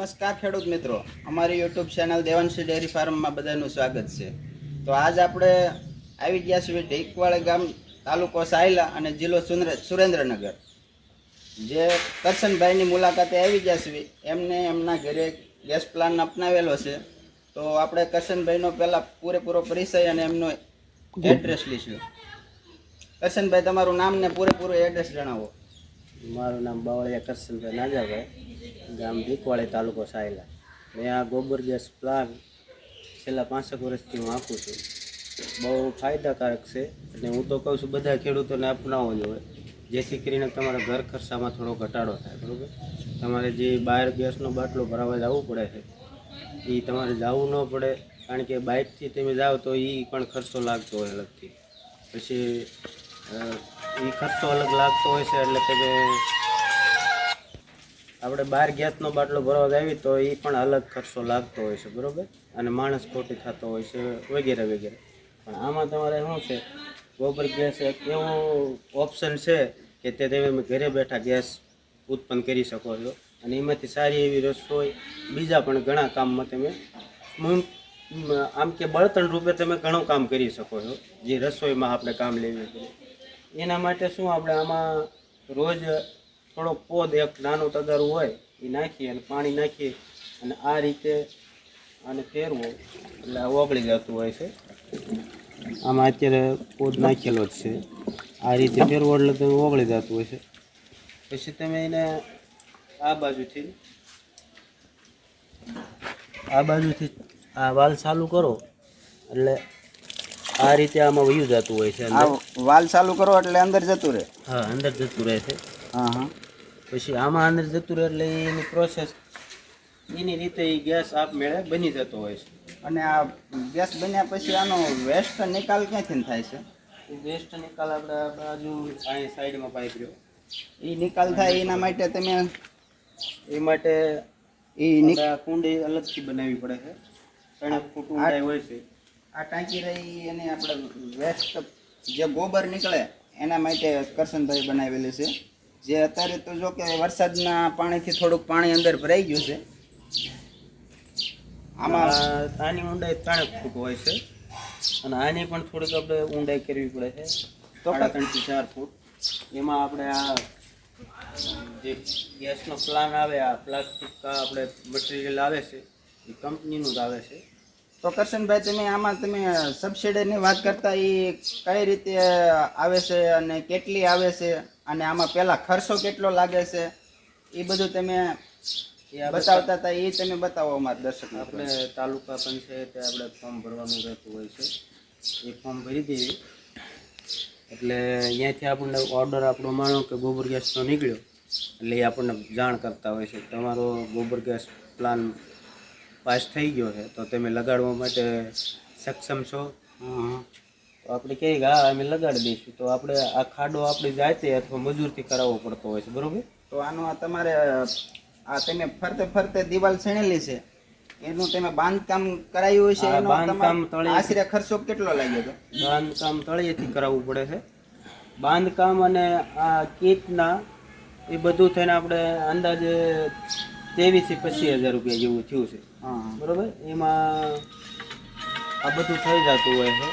નમસ્કાર ખેડૂત મિત્રો. અમારી યુટ્યુબ ચેનલ દેવાંશી ડેરી ફાર્મમાં બધાનું સ્વાગત છે. તો આજ આપણે આવી ગયા છીએ ઢેકવાળી ગામ તાલુકો સાયલા અને જિલ્લો સુરેન્દ્રનગર. જે કરશનભાઈની મુલાકાતે આવી ગયા છીએ. એમને એમના ઘરે ગેસ પ્લાન અપનાવેલો છે. તો આપણે કરશનભાઈનો પહેલાં પૂરેપૂરો પરિચય અને એમનો એડ્રેસ લઈશું. કરશનભાઈ, તમારું નામ ને પૂરેપૂરું એડ્રેસ જણાવો. મારું નામ બાવળિયા કરશનભાઈ નાજાભાઈ ગામ ભીકવાળી તાલુકો સાયલા. મેં આ ગોબર ગેસ પ્લાન છેલ્લા પાંસઠ વર્ષથી હું આપું છું. બહુ ફાયદાકારક છે અને હું તો કહું છું બધા ખેડૂતોને અપનાવવો જોઈએ જેથી કરીને તમારા ઘર ખર્ચામાં થોડો ઘટાડો થાય, બરાબર? તમારે જે બહાર ગેસનો બાટલો ભરાવા જવું પડે છે એ તમારે જવું ન પડે. કારણ કે બાઇકથી તમે જાઓ તો એ પણ ખર્ચો લાગતો હોય અલગથી. પછી એ ખર્ચો અલગ લાગતો હોય છે, એટલે કે આપણે બહાર ગેસનો બાટલો ભરવા જાવી તો એ પણ અલગ ખર્ચો લાગતો હોય છે, બરાબર? અને માણસ ખોટી થતો હોય છે, વગેરે વગેરે. પણ આમાં તમારે શું છે, ગોબર ગેસ એક એવું ઓપ્શન છે કે તે તમે ઘરે બેઠા ગેસ ઉત્પન્ન કરી શકો છો. અને એમાંથી સારી એવી રસોઈ બીજા પણ ઘણા કામમાં તમે આમ કે બળતણ રૂપે તમે ઘણું કામ કરી શકો છો. જે રસોઈમાં આપણે કામ લેવી પડે એના માટે શું આપણે આમાં રોજ થોડો પોદ, એક નાનો તગારું હોય, એ નાખીએ અને પાણી નાખીએ અને આ રીતે આને ફેરવો એટલે ઓગળી જતું હોય છે. આમાં અત્યારે પોદ નાખેલો જ છે. આ રીતે ફેરવો એટલે તો ઓગળી જતું હોય છે. પછી તમે એને આ બાજુથી આ બાજુથી આ વાલ ચાલુ કરો. એટલે આ રીતે આમાં વયું જતું હોય છે આ વાલ ચાલુ કરો એટલે અંદર જતું રહે. હા અંદર જતું રહે છે. હા હા. પછી આમાં અંદર જતું રહે એટલે એની પ્રોસેસ એની રીતે એ ગેસ આપમેળે બની જતો હોય છે. અને આ ગેસ બન્યા પછી આનો વેસ્ટ નિકાલ ક્યાંથી થાય છે? વેસ્ટ નિકાલ આપણે બાજુ અહીં સાઈડમાં પાઇપ રહ્યો. એ નિકાલ થાય એના માટે તમે એ માટે એ કુંડી અલગથી બનાવવી પડે છે. ત્રણ ફૂટ ઊંડાઈ હોય છે. આ ટાંકી રહી એને આપણે વેસ્ટ જે ગોબર નીકળે એના માટે કરશનભાઈ બનાવેલી છે. જે અત્યારે તો જો કે વરસાદના પાણીથી થોડુંક પાણી અંદર ભરાઈ ગયું છે. આમાં આની ઊંડાઈ ત્રણ ફૂટ હોય છે. અને આની પણ થોડીક આપણે ઊંડાઈ કરવી પડે છે. તો ત્રણથી ચાર ફૂટ. એમાં આપણે આ જે ગેસનો પ્લાન આવે આ પ્લાસ્ટિક આપણે મટીરિયલ આવે છે એ કંપનીનું જ આવે છે. તો કરશનભાઈ તમે આમાં તમે સબસિડીની વાત કરતા એ કઈ રીતે આવે છે અને કેટલી આવે છે અને આમાં પહેલાં ખર્ચો કેટલો લાગે છે? એ બધું તમે એ બતાવતા હતા એ તમે બતાવો અમારા દર્શક આપણે તાલુકા પંચાયતે આપણે ફોર્મ ભરવાનું રહેતું હોય છે. એ ફોર્મ ભરી દઈએ. એટલે અહીંયાથી આપણને ઓર્ડર આપણો માનો કે ગોબર ગેસનો નીકળ્યો. એટલે એ આપણને જાણ કરતા હોય છે. તમારો ગોબર ગેસ પ્લાન પાસ થઈ ગયો છે તો તમે લગાડવા માટે સક્ષમ છો? તો આપણે કહે કે હા અમે લગાડી દઈશું. તો આપણે આ ખાડો આપણી જાતે અથવા મજૂરથી કરાવવો પડતો હોય છે બરોબર? તો આનું આ તમારે આ તમે ફરતે ફરતે દિવાલ છેણેલી છે. એનું તમે બાંધકામ કરાયું હશે છે એનો બાંધકામ તળિયે- આશરે ખર્ચો કેટલો લાગ્યો હતો? બાંધકામ તળિયેથી કરાવવું પડે છે. બાંધકામ અને આ કીટના એ બધું થઈને આપણે અંદાજે ત્રેવીસથી પચીસ હજાર રૂપિયા જેવું થયું છે. બરોબર? એમાં આ બધું થઈ જતું હોય છે.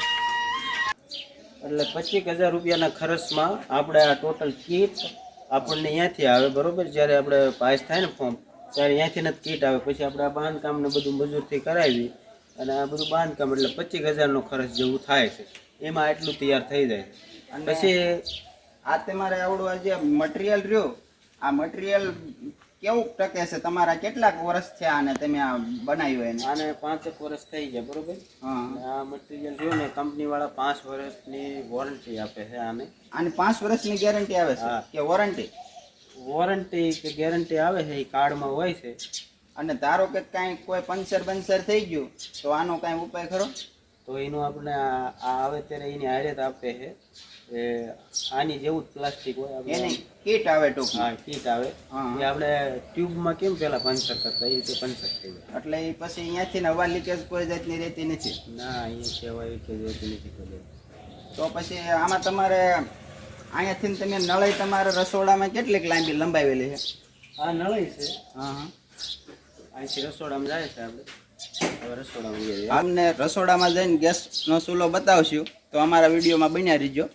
એટલે પચીસ હજાર રૂપિયાના ખર્ચમાં આપણે આ ટોટલ કીટ આપણને અહીંયાથી આવે બરોબર? જ્યારે આપણે પાસ થાય ને ફોર્મ ત્યારે અહીંયાથી નથી કીટ આવે. પછી આપણે આ બાંધકામને બધું મજૂરથી કરાવી અને આ બધું બાંધકામ એટલે પચીસ હજારનો ખર્ચ જેવું થાય છે. એમાં એટલું તૈયાર થઈ જાય અને પછી આ તમારે આવડું આ જે મટીરિયલ રહ્યો આ મટીરિયલ કેવું ટકે છે? તમારા કેટલાક વર્ષ થયા આને તમે આ બનાવ્યું એને? આને પાંચેક વર્ષ થઈ ગયા બરોબર? હા. આ મટીરિયલ રહ્યું ને કંપનીવાળા પાંચ વર્ષની વોરંટી આપે છે આને. આને પાંચ વર્ષની ગેરંટી આવે છે? હા. કે વોરંટી વોરંટી કે ગેરંટી આવે છે એ કાર્ડમાં હોય છે. અને ધારો કે કાંઈ કોઈ પંચર બંચર થઈ ગયું તો આનો કાંઈ ઉપાય ખરો? તો એનું આપણે આ આ આવે ત્યારે એની હારે આપે છે. એ આની જેવું જ પ્લાસ્ટિક હોય. આપણે કીટ આવે ટૂંકમાં. હા કીટ આવે. એ આપણે ટ્યુબમાં કેમ પેલા પંચર કરતા? એ રીતે પંચર થઈ જાય. એટલે એ પછી અહીંયાથી હવા લીકેજ કોઈ જાતની રહેતી નથી. ના અહીંયા કેવાય લીકેજ રહેતી નથી કોઈ તો પછી આમાં તમારે અહીંયાથી તમે નળાઈ તમારે રસોડામાં કેટલીક લાંબી લંબાવેલી છે? આ નળી છે. હા હા. અહીંથી રસોડામાં જાય છે આપણે. રસોડામાં અમને રસોડામાં જઈને ગેસનો ચૂલો બતાવશું. તો અમારા વિડીયોમાં બન્યા રહીજો.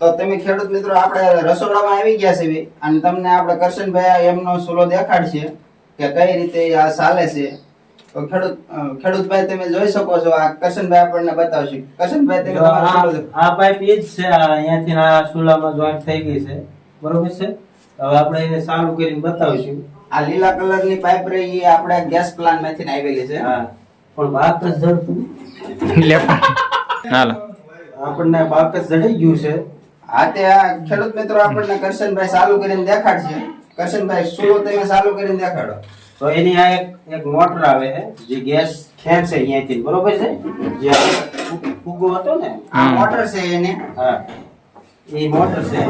તો તમે ખેડૂત મિત્રો આપણે રસોડામાં આવી ગયા છે અને તમને આપણે કરશનભાઈ એમનો સુલો દેખાડશે કે કઈ રીતે આ ચાલે છે. તો ખેડૂત ખેડૂતભાઈ તમે જોઈ શકો છો આ કરશનભાઈ આપણને બતાવશે. કરશનભાઈ તમે આ પાઇપ એ જ છે અહીંયાથી આ સુલામાં જોઈન્ટ થઈ ગઈ છે. બરોબર છે? હવે આપણે એને ચાલુ કરીને બતાવીશું. આ લીલા કલરની પાઇપ રહી એ આપણે ગેસ પ્લાન્ટમાંથી આવેલી છે. હા. પણ જ જડતું હાલો. આપણને બાકસ જડી ગયું છે. હા તે આ ખેડૂત મિત્રો આપણને કરશનભાઈ ચાલુ કરીને દેખાડશે. કરશનભાઈ ચૂલો તમે ચાલુ કરીને દેખાડો. તો એની આ એક એક મોટર આવે છે જે ગેસ ખેંચે અહીંયાથી બરોબર છે? જે આ હતો ને? આ મોટર છે એની. હા. એ મોટર છે.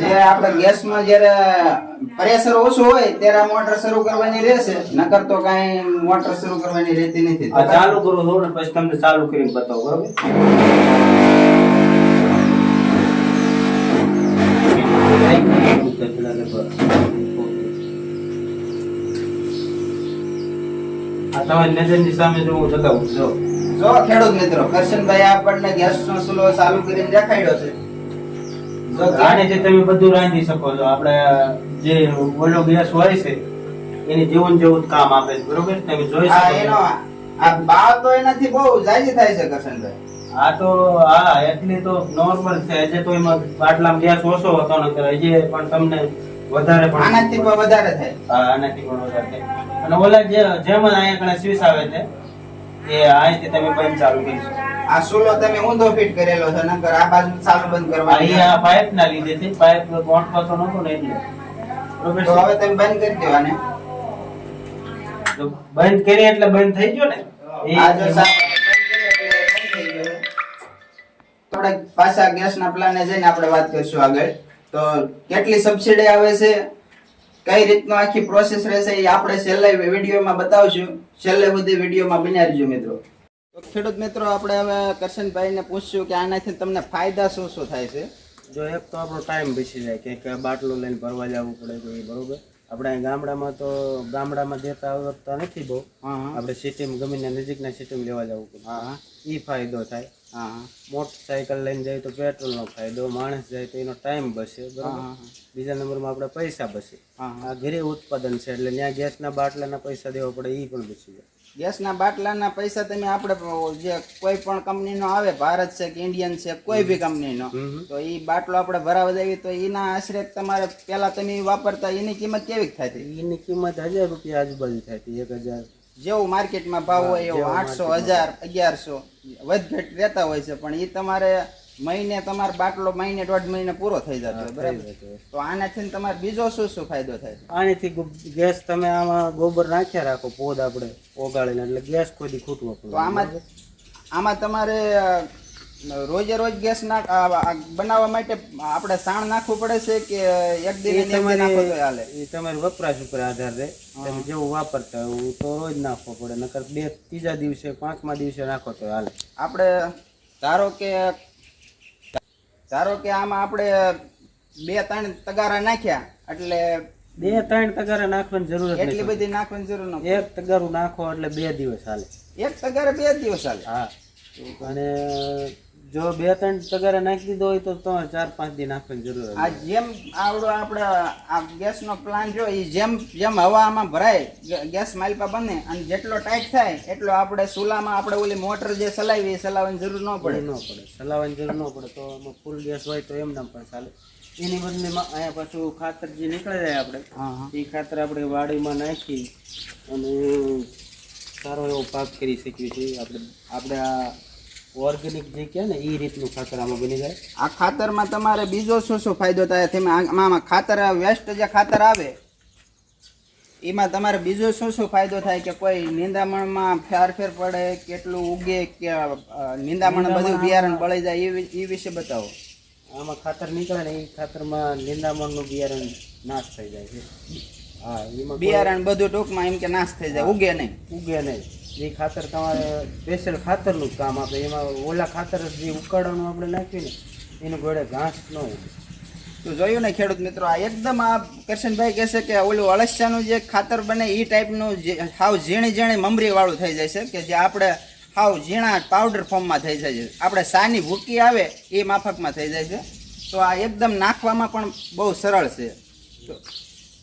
જે આપણે ગેસમાં જ્યારે પ્રેશર ઓછું હોય ત્યારે મોટર શરૂ કરવાની રહેશે. નકર તો કાંઈ મોટર શરૂ કરવાની રહેતી નથી. ચાલુ કરો છો ને પછી તમને ચાલુ કરીને બતાવો બરોબર? આ તમારી નજરની સામે જો હું જો જો ખેડૂત મિત્રો કરશનભાઈ આપણને ગેસનો ચૂલો ચાલુ કરીને દેખાડ્યો છે. જો આને છે તમે બધું રાંધી શકો છો. આપણે જે ઓલો ગેસ હોય છે એની જીવન જેવું કામ આપે છે. બરોબર? તમે જોઈ આ શકો છો. આ બાવ તો એનાથી બહુ જાજી થાય છે કરશનભાઈ. આ તો હા એટલી તો નોર્મલ છે. હજી તો એમાં બાટલામાં ગેસ ઓછો હતો નકર હજી પણ તમને વધારે પણ આનાથી પણ વધારે થાય. હા, આનાથી પણ વધારે થાય. અને ઓલા જે જેમ અહીંયા કણે સ્વિચ આવે છે એ અહીંથી તમે બંધ ચાલુ કરી શકો. આ સોલો તમે ઊંધો ફિટ કરેલો છે નકર આ બાજુ ચાલુ બંધ કરવાની આ પાઇપ ના લીધે થી પાઇપ ગોઠવાતો નતો ને એટલે. બરોબર તો હવે તમે બંધ કરી દેવાને. તો બંધ કરી એટલે બંધ થઈ ગયો ને? આ જો આપણે પાછા ગેસના પ્લાને જઈને આપણે વાત કરીશું આગળ. તો કેટલી સબસિડી આવે છે? કઈ રીતનો આખી પ્રોસેસ રહેશે એ આપણે છેલ્લે વિડીયોમાં બતાવશું. છેલ્લે સુધી વિડીયોમાં બન્યા રહેજો મિત્રો. તો ખેડૂત મિત્રો આપણે હવે કરશનભાઈને પૂછશું કે આનાથી તમને ફાયદા શું શું થાય છે? જો એક તો આપણો ટાઈમ બચી જાય કે બાટલો લઈને ભરવા જવું પડે તો એ બરોબર. આપણે ગામડામાં તો ગામડામાં દેતા આવડતા નથી બહુ. આપણે સિટીમાં ગમીને નજીકના સિટીમાં લેવા જવું પડે. એ ફાયદો થાય. હા. મોટરસાયકલ લઈને જાય તો પેટ્રોલનો ફાયદો માણસ જાય તો એનો ટાઈમ બચે બરાબર? બીજા નંબરમાં આપણે પૈસા બચે. આ ઘરે ઉત્પાદન છે એટલે ત્યાં ગેસના બાટલાના પૈસા દેવા પડે એ પણ બચી જાય. ગેસના બાટલાના પૈસા તમે આપણે જે કોઈ પણ કંપનીનો આવે ભારત છે કે ઇન્ડિયન છે કોઈ બી કંપનીનો તો એ બાટલો આપણે ભરાવા દેવી તો એના આશરે તમારે પહેલાં તમે વાપરતા એની કિંમત કેવી થાય? એની કિંમત હજાર રૂપિયા આજુબાજુ થાય એક હજાર. જેવું માર્કેટમાં ભાવ હોય એવો આઠસો હજાર અગિયારસો વધઘટ રહેતા હોય છે પણ એ તમારે મહિને તમારો બાટલો મહિને દોઢ મહિને પૂરો થઈ જતો બરાબર? તો આનાથી તમારે બીજો શું શું ફાયદો થાય? આનેથી ગેસ તમે આમાં ગોબર નાખ્યા રાખો પોદ આપણે ઓગાળીને એટલે ગેસ કોઈ ખૂટવો તો આમાં આમાં તમારે રોજે રોજ ગેસ આ બનાવવા માટે આપણે સાણ નાખવું પડે છે કે એક દિન એ નાખો હાલે? એ તમારી વપરાશ ઉપર આધાર રહે. તમે જેવું વાપરતા હોય એવું તો રોજ નાખવો પડે નકર બે ત્રીજા દિવસે પાંચમા દિવસે નાખો તો હાલે. આપણે ધારો કે ધારો કે આમાં આપણે બે ત્રણ તગારા નાખ્યા એટલે બે ત્રણ તગારા નાખવાની જરૂર એટલી બધી નાખવાની જરૂર ન એક તગારું નાખો એટલે બે દિવસ હાલે. એક તગારે બે દિવસ હાલે? હા. અને જો બે ત્રણ તગારા નાખી દીધો હોય તો તમારે ચાર પાંચ દિન નાખવાની જરૂર આ જેમ આવડો આપણે આ ગેસનો પ્લાન જો એ જેમ જેમ હવા આમાં ભરાય ગેસ માલપા બને અને જેટલો ટાઈટ થાય એટલો આપણે ચૂલામાં આપણે ઓલી મોટર જે ચલાવી એ ચલાવવાની જરૂર ન પડે. ન પડે ચલાવવાની જરૂર ન પડે. તો આમાં ફૂલ ગેસ હોય તો એમ પણ ચાલે. એની બદલેમાં અહીંયા પાછું ખાતર જે નીકળે જાય આપણે એ ખાતર આપણે વાડીમાં નાખી અને સારો એવો પાક કરી શકીએ છીએ. આપણે આપણે આ ઓર્ગેનિક જે કહે ને એ રીતનું ખાતર આમાં બની જાય. આ ખાતરમાં તમારે બીજો શું શું ફાયદો થાય? તેમાં આમાં ખાતર વેસ્ટ જે ખાતર આવે એમાં તમારે બીજો શું શું ફાયદો થાય કે કોઈ નિંદામણમાં ફેરફેર પડે કેટલું ઉગે કે નિંદામણ બધું બિયારણ બળી જાય એ એ વિશે બતાવો. આમાં ખાતર નીકળે ને એ ખાતરમાં નિંદામણનું બિયારણ નાશ થઈ જાય છે. હા એમાં બિયારણ બધું ટૂંકમાં એમ કે નાશ થઈ જાય ઉગે નહીં. ઉગે નહીં. એ ખાતર તમારે સ્પેશિયલ ખાતરનું જ કામ આપે. એમાં ઓલા ખાતર જે ઉકાળવાનું આપણે નાખ્યું ને, એનું ગળે ઘાસ ન ઉડે. તો જોયું ને ખેડૂત મિત્રો, આ એકદમ આ કરશનભાઈ કહેશે કે ઓલું અળસિયાનું જે ખાતર બને એ ટાઈપનું જે હાવ ઝીણી ઝીણી મમરીવાળું થઈ જાય છે, કે જે આપણે હાવ ઝીણા પાવડર ફોર્મમાં થઈ જાય છે. આપણે સાની ભૂકી આવે, એ માફકમાં થઈ જાય છે. તો આ એકદમ નાખવામાં પણ બહુ સરળ છે.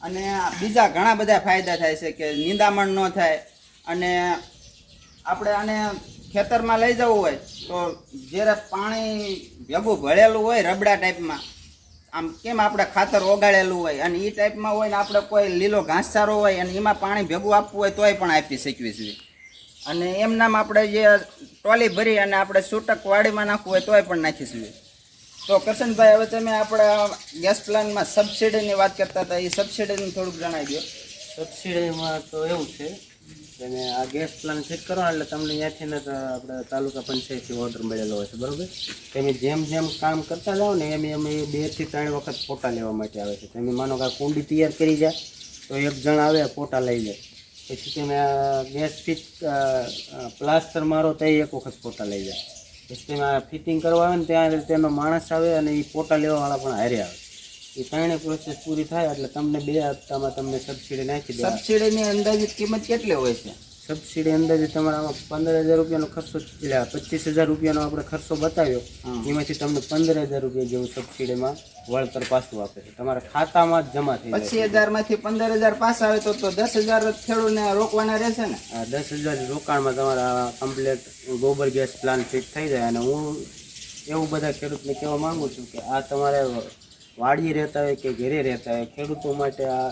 અને બીજા ઘણા બધા ફાયદા થાય છે, કે નિંદામણ ન થાય, અને આપણે આને ખેતરમાં લઈ જવું હોય, તો જ્યારે પાણી ભેગું ભળેલું હોય રબડા ટાઈપમાં, આમ કેમ આપણે ખાતર ઓગાળેલું હોય? અને એ ટાઈપમાં હોય ને આપણે કોઈ લીલો ઘાસચારો હોય અને એમાં પાણી ભેગું આપવું હોય તોય પણ આપી શકીએ છીએ. અને એમનામ આપણે જે ટોલી ભરી અને આપણે છૂટક વાડીમાં નાખવું હોય તોય પણ નાખી નાખીશું તો કરશનભાઈ, હવે તમે આપણા ગેસ પ્લાનમાં સબસિડીની વાત કરતા હતા એ સબસિડીનું થોડુંક જણાવી દો. સબસિડીમાં તો એવું છે તમે આ ગેસ પ્લાન ફિટ કરો એટલે તમને ત્યાંથી ને આપણે તાલુકા પંચાયતથી ઓર્ડર મળેલો હોય છે, બરાબર? તમે જેમ જેમ કામ કરતા જાઓ ને એમ એમ બેથી ત્રણ વખત ફોટા લેવા માટે આવે છે. તમે માનો કે કુંડી તૈયાર કરી જાય, તો એક જણ આવે, ફોટા લઈ જાય પછી તમે ગેસ ફિટ પ્લાસ્ટર મારો, તો એક વખત ફોટા લઈ જાય. પછી તમે ફિટિંગ કરવા આવે ને ત્યાં તેનો માણસ આવે અને એ ફોટા લેવાવાળા પણ હારે આવે. એ ત્રણે પ્રોસેસ પૂરી થાય એટલે તમને બે હપ્તામાં તમને સબસિડી નાખી દે સબસિડીની અંદાજિત કિંમત કેટલી હોય છે? સબસિડી અંદાજે તમારા પંદર હજાર રૂપિયાનો ખર્ચો એટલે પચીસ હજાર રૂપિયાનો આપણે ખર્ચો બતાવ્યો. એમાંથી તમને પંદર હજાર રૂપિયા જેવું સબસિડીમાં વળતર પાછું આપે છે. તમારા ખાતામાં જ જમા થઈ પચીસ હજારમાંથી પંદર હજાર પાસ આવે તો તો દસ હજાર ખેડૂતને રોકવાના રહેશે ને? આ દસ હજાર રોકાણમાં તમારા કમ્પ્લેટ ગોબર ગેસ પ્લાન ફિટ થઈ જાય. અને હું એવું બધા ખેડૂતને કહેવા માંગુ છું કે આ તમારે વાડીએ રહેતા હોય કે ઘરે રહેતા હોય ખેડૂતો માટે આ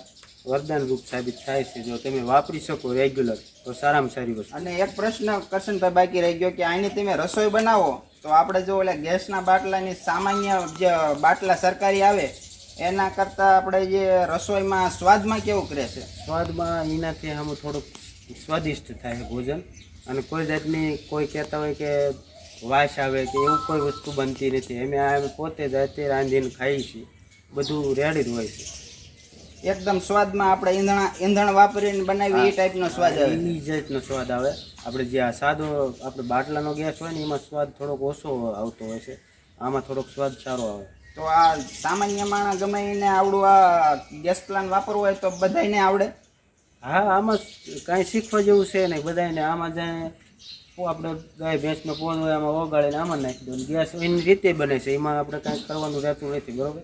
વરદાન રૂપ સાબિત થાય છે. જો તમે વાપરી શકો રેગ્યુલર તો સારામાં સારી વસ્તુ. અને એક પ્રશ્ન કરશનભાઈ બાકી રહી ગયો કે આની તમે રસોઈ બનાવો તો આપણે જો એટલે ગેસના બાટલાની સામાન્ય જે બાટલા સરકારી આવે એના કરતાં આપણે જે રસોઈમાં સ્વાદમાં કેવું કરે છે? સ્વાદમાં એનાથી આમ થોડુંક સ્વાદિષ્ટ થાય ભોજન. અને કોઈ જાતની કોઈ કહેતા હોય કે વાસ આવે કે એવું કોઈ વસ્તુ બનતી નથી. અમે આ પોતે જાતે રાંધીને ખાઈએ છીએ. બધું રેડી જ હોય છે. એકદમ સ્વાદમાં આપણે ઈંધણ ઈંધણ વાપરીને બનાવી એ ટાઈપનો સ્વાદ આવે. એ જાતનો સ્વાદ આવે. આપણે જે આ સાદો આપણે બાટલાનો ગેસ હોય ને એમાં સ્વાદ થોડોક ઓછો આવતો હોય છે. આમાં થોડોક સ્વાદ સારો આવે. તો આ સામાન્ય માણસ ગમે એને આવડું આ ગેસ પ્લાન વાપરવું હોય તો બધાયને આવડે? હા આમાં કાંઈ શીખવા જેવું છે નહીં. બધાને આમાં જાય આપણે ગાય ભેંસનો પોદ હોય એમાં ઓગાળીને આમાં નાખી દો. ગેસ એની રીતે બને છે. એમાં આપણે કાંઈ કરવાનું રહેતું નથી બરોબર?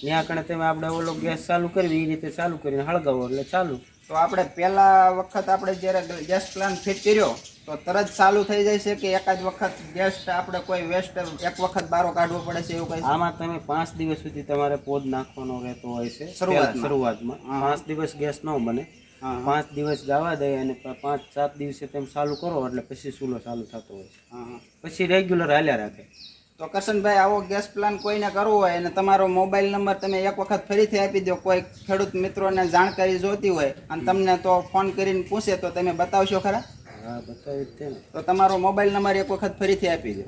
ત્યાં કણે તમે આપણે ઓલો ગેસ ચાલુ કરવી એ રીતે ચાલુ કરીને હળગાવો એટલે ચાલુ. તો આપણે પહેલા વખત આપણે જ્યારે ગેસ પ્લાન ફિટ કર્યો તો તરત ચાલુ થઈ જાય છે કે એકાદ વખત ગેસ આપણે કોઈ વેસ્ટ એક વખત બારો કાઢવો પડે છે એવું કંઈ? આમાં તમે પાંચ દિવસ સુધી તમારે પોદ નાખવાનો રહેતો હોય છે. શરૂઆતમાં. શરૂઆતમાં. પાંચ દિવસ ગેસ ન બને. પાંચ દિવસ ગાવા દે અને પાંચ સાત દિવસે તમે ચાલુ કરો એટલે પછી સૂલો ચાલુ થતો હોય છે. હા, હા. પછી રેગ્યુલર હાલ્યા રાખે. તો કરશનભાઈ આવો ગેસ પ્લાન કોઈને કરવો હોય અને તમારો મોબાઈલ નંબર તમે એક વખત ફરીથી આપી દો. કોઈ ખેડૂત મિત્રોને જાણકારી જોતી હોય અને તમને તો ફોન કરીને પૂછે તો તમે બતાવશો ખરા? હા બતાવી તો તમારો મોબાઈલ નંબર એક વખત ફરીથી આપી દો.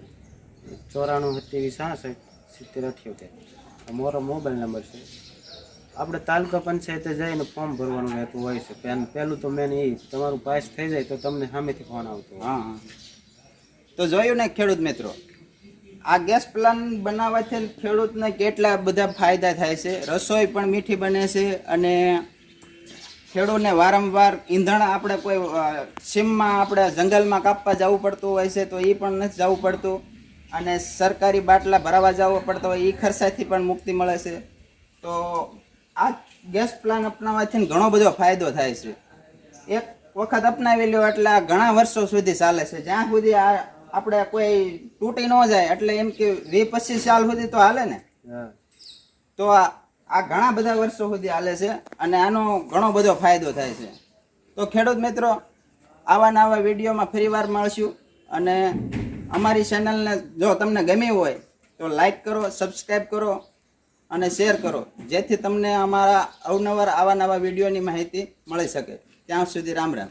ચોરાણું સત્યાવીસ સાસઠ સિત્તેર અઠ્યોતેર. મારો મોબાઈલ નંબર છે. આપણે તાલુકા પંચાયતે જઈને ફોર્મ ભરવાનું રહેતું હોય છે. પહેલું તો મેન એ તમારું પાસ થઈ જાય તો તમને સામેથી ફોન આવતો હા. તો જોયું ને ખેડૂત મિત્રો, આ ગેસ પ્લાન બનાવવાથી ખેડૂતને કેટલા બધા ફાયદા થાય છે? રસોઈ પણ મીઠી બને છે અને ખેડૂતને વારંવાર ઈંધણ આપણે કોઈ સીમમાં આપણે જંગલમાં કાપવા જવું પડતું હોય છે તો એ પણ નથી જવું પડતું. અને સરકારી બાટલા ભરાવા જવું પડતો હોય એ ખર્ચાથી પણ મુક્તિ મળે છે. તો આ ગેસ પ્લાન અપનાવવાથી ઘણો બધો ફાયદો થાય છે. એક વખત અપનાવી લ્યો એટલે આ ઘણા વર્ષો સુધી ચાલે છે. જ્યાં સુધી આ આપણે કોઈ તૂટી ન જાય એટલે એમ કે વીસ પચીસ સાલ સુધી તો હાલે ને. તો આ આ ઘણા બધા વર્ષો સુધી હાલે છે અને આનો ઘણો બધો ફાયદો થાય છે. તો ખેડૂત મિત્રો આવા નવા વિડીયોમાં ફરીવાર મળશું અને અમારી ચેનલને જો તમને ગમી હોય તો લાઈક કરો સબસ્ક્રાઈબ કરો અને શેર કરો. જેથી તમને અમારા અવનવર આવા નવા વિડીયોની માહિતી મળી શકે. ત્યાં સુધી રામ રામ.